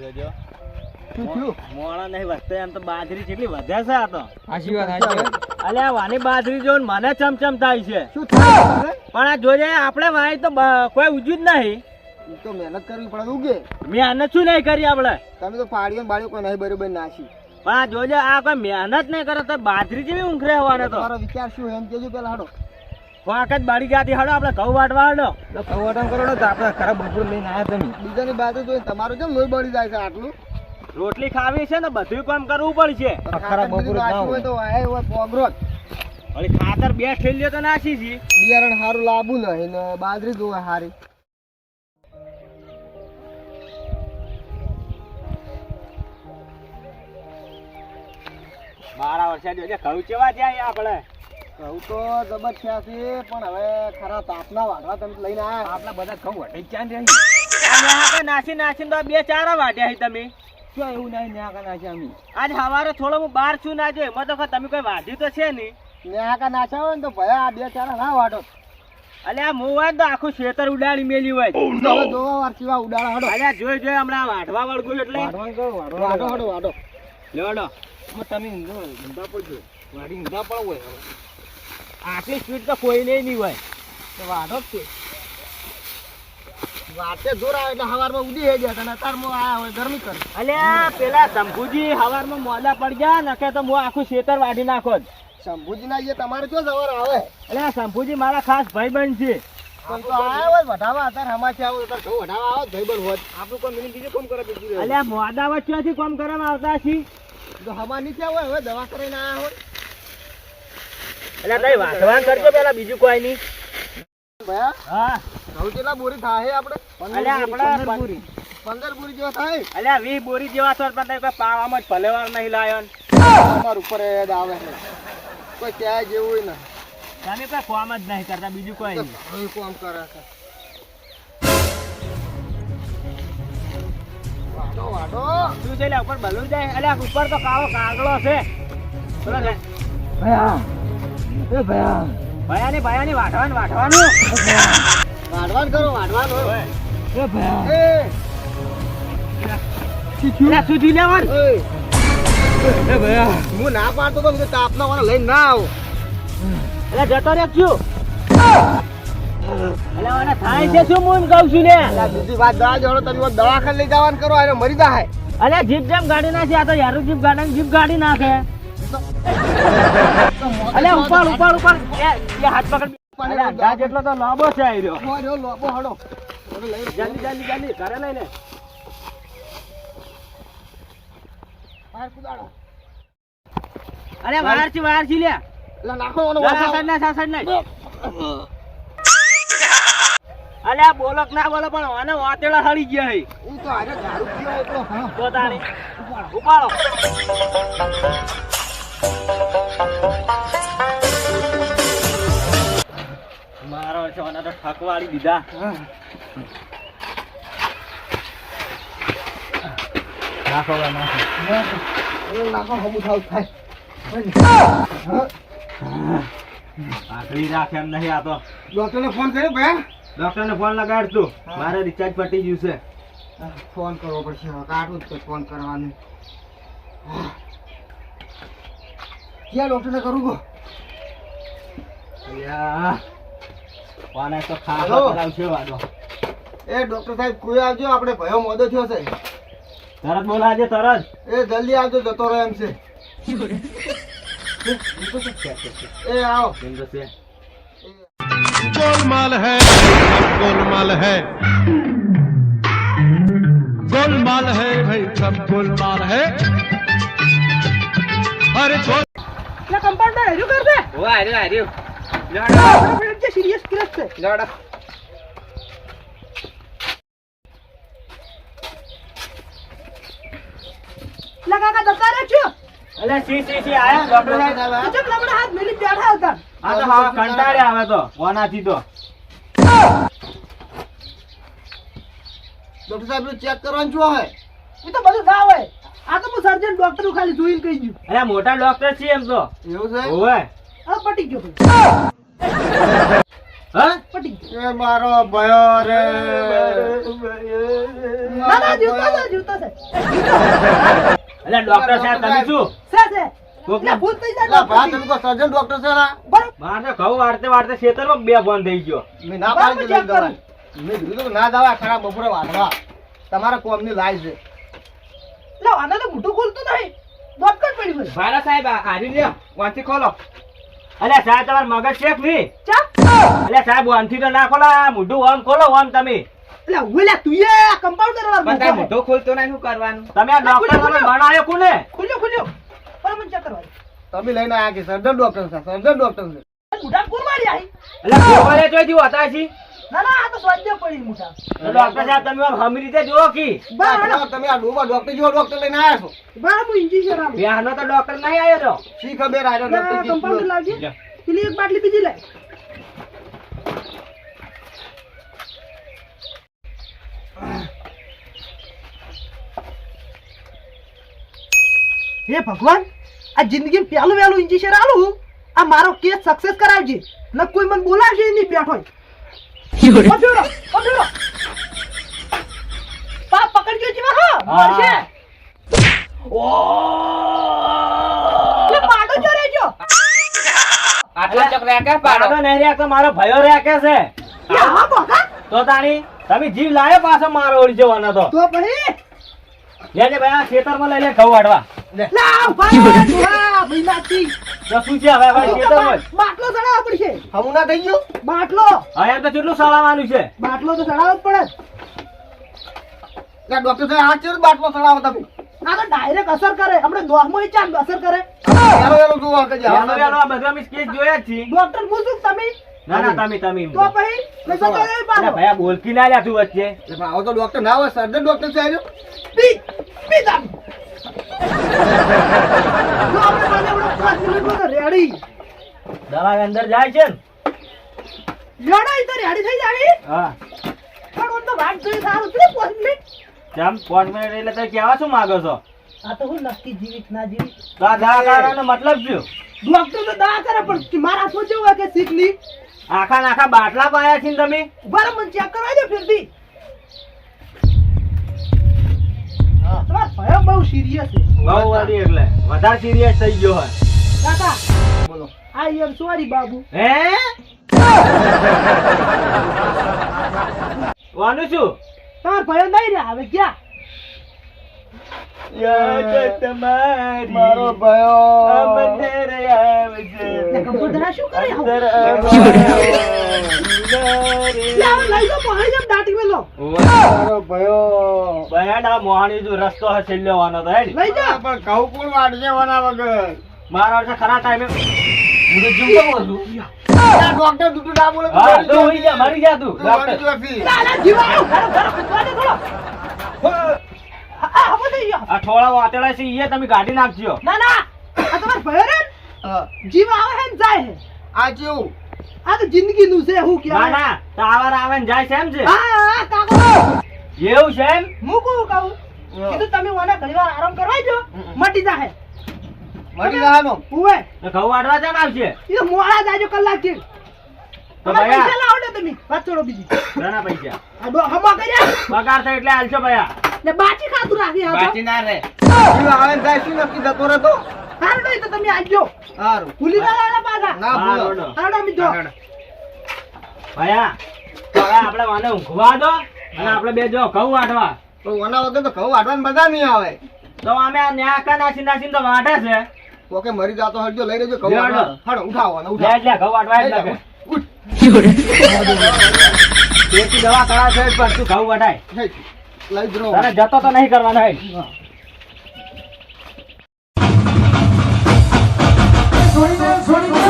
જોજો મોણા નહીં વધતે એમ તો બાજરી વધે છે આ તો. સાચી વાત સાચી વાની બાજરી જોઈને મને ચમચમ થાય છે. શું થયું? પણ આ જોજે આપણે વાય તો કોઈ ઉજ્યું જ નહીં. તો મહેનત કરવી પડે ઉગે મહેનત શું નહીં કરી આપણે? તમે તો પાડીઓ ને બાળીઓ કોઈ નહીં બરોબર નાસી. પણ આ જોજે આ કોઈ મહેનત નહીં કરે તો બાજરી જેવી ઊંઘરે હોવાને તો. તમારો વિચાર શું એમ કેજો પેલા હાડો. વાંક જ બાળી ગયા હડો આપણે ઘઉં વાટવા હડો તો કવાટમ કરો તો આપણે ખરાબ બપોર લઈને આવ્યા તમે. બીજાની બાજુ જોઈને તમારું કેમ લોહી બળી જાય છે આટલું? રોટલી ખાવી છે ને બધું કામ કરવું પડશે. ખરાબ બપોર હોય તો આય હોય પોગરો વળી ખાતર બે ઠેલ્યો તો નાખી છી. બિયારણ સારું લાબુ નહીં ને બાજરી જોવે સારી બારા વર્ષે જોજે ઘઉં ચેવા જાય આપણે ઘઉં તો જબર થયા છે પણ હવે ખરા તાપના વાઢવા તમે લઈને આવ્યા આપણા બધા ઘઉં વટાઈ ક્યાં રહી આ ન્યા નાસી નાસીને તો બે ચાર વાટ્યા છે તમે. શું એવું નહીં ન્યા કા નાખ્યા અમે? આજ સવારે થોડો હું બહાર છું ના જો એમાં તો તમે કોઈ વાઢી તો છે નહીં. ન્યા કા નાખ્યા હોય ને તો ભયા આ બે ચાર ના વાઢો. અલે આ મું તો આખું ખેતર ઉડાડી મેલી હોય. હવે જોવા વાર કેવા ઉડાડા હડો. અલ્યા જોઈ જોઈ હમણાં વાઢવા વળગું એટલે. વાઢો હડો વાઢો. લેવડો તમે જો ઊંધા પડજો વાઢી ઊંધા પડો હોય હવે. આટલી સ્પીડ તો કોઈ નહીં નહીં હોય તો વાંધો જ છે. વાતે જોર આવે એટલે હવારમાં ઉડી હે ગયા અને અત્યારમાં આ હોય ગરમી કરે. અલ્યા પેલા શંભુજી હવારમાં મોડા પડી ગયા નકે તો હું આખું ખેતર વાઢી નાખો જ. શંભુજી ના જે તમારે જો સવાર આવે? અલ્યા શંભુજી મારા ખાસ ભાઈ બન છે અલ્યા મોડા વચ્ચેથી કોમ કરવામાં આવતા છી. તો હમા નીચે હોય? હવે દવા કરીને આયા હોય. અલ્યા તઈ વાઢવાન કરજો પેલા બીજું કોઈ નહીં. હા. ઘઉં કેટલા બોરી થાય આપણે અલ્યા આપણા પંદર બોરી જેવા થાય અલ્યા વી બોરી જેવા છો પણ કોઈ પાવામાં જ ભલેવાર નહીં લાયો ને. ઉપર યાદ આવે છે. કોઈ ત્યાં જેવું ને તમે કોઈ ફોર્મ જ નહીં કરતા બીજું કોઈ નહીં. કામ કરે છે. શું છે ઉપર બલૂન જાય? અલ્યા ઉપર તો કાળો કાગડો છે. બોલો ને. ભયા એ ભયા. ભયાની ભયાની વાઢવાનું વાઢવાનું. વાઢવાન કરો વાઢવાન હોય. એ ભયા. એ. સુધી લેવાનું એ ભયા. હું ના પાડતો તો તાપ તાપના વાળા લઈને ના આવો. એટલે જતો રે મને થાય છે શું હું કહું છું અલા બીજી વાત દવા જોડો તમે દવાખાને લઈ જવાનું કરો અને મરી જાય અલ્યા જીપ જેમ ગાડી નાખી આ તો યારું જીપ ગાડી જીપ ગાડી નાખે. અલ્યા ઉપર ઉપર ઉપર એ હાથ પકડ. અલે અંદાજ જેટલો તો લાંબો છે આ રહ્યો. મોર્યો લાંબો હડો. જલ્દી જલ્દી જલ્દી ઘરે લઈ લે બહાર કુદાડો. અરે બહારથી બહારથી લે. એટલે નાખો ઓનો સાસડ ના, સાસડ ના. અલ્યા બોલો કે ના બોલો પણ આને વાતેડા હળી ગયા હે. તો હા તો તારે. ઉપાડો. છે અને તો ઠકવાડી દીધા. નાખો નાખો નાખો હમું થાવ થાય આકડી રાખે એમ નહીં આ તો. ડોક્ટરને ફોન કર્યો લગાડ તું. મારે રિચાર્જ પટી ગયું છે. ફોન કરવો પડશે હવે. જ છે ફોન કરવાનું. ક્યાં ડોક્ટરને કરું ગો કોને તો ખાવા હેલો. કરાવશે વાદો એ ડોક્ટર સાહેબ કોઈ આવજો આપણે ભયો મોદો થયો છે તરત બોલાવજે તરત એ જલ્દી આવજો જતો રહે એમ છે એ આવો કેમ તો છે गोलमाल है गोलमाल है गोलमाल है भाई सब गोलमाल है अरे गोल કમ્પાઉન્ડર હેજો કર દે ઓ આર્યો આર્યો આપણે સિરિયસ કેસ છે લેવડા લગા કા દતા છો અલ્યા સી સી સી આયા ડોક્ટર સાહેબ. અચમ લમડા હાથ મેલી બેઠા હતા આ તો હા કંટાળે આવે તો કોનાથી તો. ડોક્ટર સાહેબ ચેક કરવાનું શું હોય? એ તો બધું ના હોય. આ તો હું સર્જન ડોક્ટર ખાલી જોઈને કહી દઉં. અલ્યા મોટા ડોક્ટર છે એમ તો. એવું છે? હવે પટી ગયો ભાઈ. હા? પટી ગયો. એ મારો ભયો રે. ના જીવતો છે જીવતો છે. એટલે ડોક્ટર સાહેબ તમે શું? છે છે. કોક એટલે ભૂત થઈ જાય એટલે ભા ડોક્ટર તમે કોઈ સર્જન ડોક્ટર છે ને મારે તમારા લાઈફ છે. આને તો મોઢું ખોલતું નહીં. ડોક્ટર પડી ગયું મારા સાહેબ હારી લે વાંચી ખોલો. અલે સાહેબ તમાર મગજ ચેક નહીં? અલે સાહેબ વાંચી તો ના ખોલા મોઢું ઓમ ખોલો ઓમ તમે. એટલે ઓલા તું એ કમ્પાઉન્ડર વાળો મોઢો ખોલતો નહીં શું કરવાનું? તમે આ ડોક્ટર કોને? ખુલ્યો ખુલ્યો. ચેક કરવા તમે લઈને આયા કે સર્જન ડોક્ટર છે? સર્જન ડોક્ટર છે. મોઢા કોણ મારી ગોવાલે જોઈતી હતા છી ના ના આ તો સ્વાધ્ય પડી મોઢા ડોક્ટર સાહેબ તમે આમ હમી રીતે જુઓ કી? બરાબર. તમે આ ડોબા ડોક્ટર જેવો ડોક્ટર લઈને આયા છો? બરાબર ઇન્જેક્શન આલો બેહનો તો ડોક્ટર નહીં આવ્યો તો. શી ખબર આયો ડોક્ટર કમ્પાઉન્ડર લાવજે. પેલી એક બાટલી બીજી લાય. હે ભગવાન આ જિંદગી પહેલું વહેલું ઇન્જેક્શન આલું આ મારો કેસ સક્સેસ કરાવજે. ન કોઈ મને બોલાવશે નહીં બેઠો પકડો પકડો. પા પકડજો જીવા હા મારશે લે પાડો જો રેજો. આટલા ચક રેકે પાડો? નહીં રેકે મારો ભયો છે? હા. બોકા તો તાણી તમે જીવ લાયો પાછો મારો ઓળી જવાનો તો. તો પછી? લેજે ભાઈ આ ખેતરમાં લઈ લે ઘઉં ભાઈ ભઈનાથી તો શું છે હવે ભાઈ ખેતરમાં બાટલો ચડાવવો પડશે. હમું ના થઈ ગયું? બાટલો. હવે તો કેટલું સળાવવાનું છે? બાટલો તો ચડાવવો જ પડે. એટલે ડોક્ટર સાહેબ આ ચેર બાટલો ચડાવો તમે? આ તો ડાયરેક્ટ અસર કરે. આપણે દોહમાં ચાલ અસર કરે. વેલો વેલો જુઓ કે આ બધા કેસ જોયા જ છીએ. ડોક્ટર પૂછું તમે? ના ના તમે તમે તો પછી? પૈસા તો નહીં અરે પાડો ભાઈ આ બોલકી ના લ્યા તું વચ્ચે. એટલે આવો તો ડોક્ટર ના હોય સર્જન ડોક્ટર સાહેબ. પી પી દામ તો આપણે પાસે આપણો પાંચ મિનિટમાં તો રેડી. દવા અંદર જાય છે ને? રેડી તો રેડી થઈ જાય હા. પણ ઓન તો વાત જોઈ સારું છે પાંચ મિનિટ. જેમ પાંચ મિનિટ એટલે તમે કહેવા શું માંગો છો? આ તો હું નક્કી જીવિત ના જીવિત. તો આ દવા કરવાનો મતલબ શું? ડોક્ટર તો દવા કરે પણ મારા શું જેવું કે શીખલી આખા ને આખા બાટલા પાયા છે તમે? બરાબર મને ચેક કરવા દો ફિરથી. તમારો ભયો બહુ સિરિયસ છે. બહુ એટલે. વધારે સિરિયસ થઈ ગયો હોય. કાકા બોલો. આઈ એમ સોરી બાબુ. હે? વાનું શું? તમારો ભયો નહીં રહ્યા હવે ક્યાં તમારી. મારો ભયો શું કરે આવું? જેમ દાટી મેલો. મારો ભયો બહેડા મોહાણી જો રસ્તો હશે લેવાનો તો લઈ જા. પણ કહું કોણ વાટશે વના વગર. મારા વર્ષે ખરા ટાઈમે તો ડોક્ટર ના બોલે મરી જા તું જીવા વાતેડા છે તમે કાઢી નાખજો ના ના આ તમારો ભયો ને. જીવ આવે હે જાય હે આ કેવું આ તો જિંદગી નું છે હું ના કહેવાય ના તાવર આવે ને જાય છે એમ છે હા કાકો એવું છે એમ હું કહું કહું કીધું તમે મને ઘણી વાર આરામ કરવા જો મટી જાહે મરી જવાનો ઉવે. તો ઘઉં વાડવા ચાલ આવશે. એ મોળા જાજો કલાકથી તો ભયા. પૈસા લાવો ને તમે. વાત છોડો બીજી. ઘણા પૈસા. આ ડો હમા કર્યા. પગાર થાય એટલે હાલશો ભયા. ને બાચી ખાતું રાખી આ તો. ના રે જીવ આવે જાય શું નક્કી જતો રહેતો હારું નહીં તો તમે આવજો હારું. ભૂલી ના લાલા પાછા. ના ભૂલો. હારું અમે જો. ભયા હવે આપણે વાને ઊંઘવા દો અને આપણે બે જો ઘઉં વાટવા તો વના વગર તો ઘઉં વાટવાની મજા નહીં આવે. તો અમે આ ન્યાકા નાસી નાસીને તો વાટે છે. ઓકે મરી જાતો હળજો લઈ લેજો ઘઉં હડો ઉઠાવો ને ઉઠાવો. એટલે ઘઉં વાટવા તેથી દવા કરા છે પણ તું ઘઉં વટાય લઈ જરો તારે જતો તો નહીં કરવાનો હે. છોડી દે છોડી દે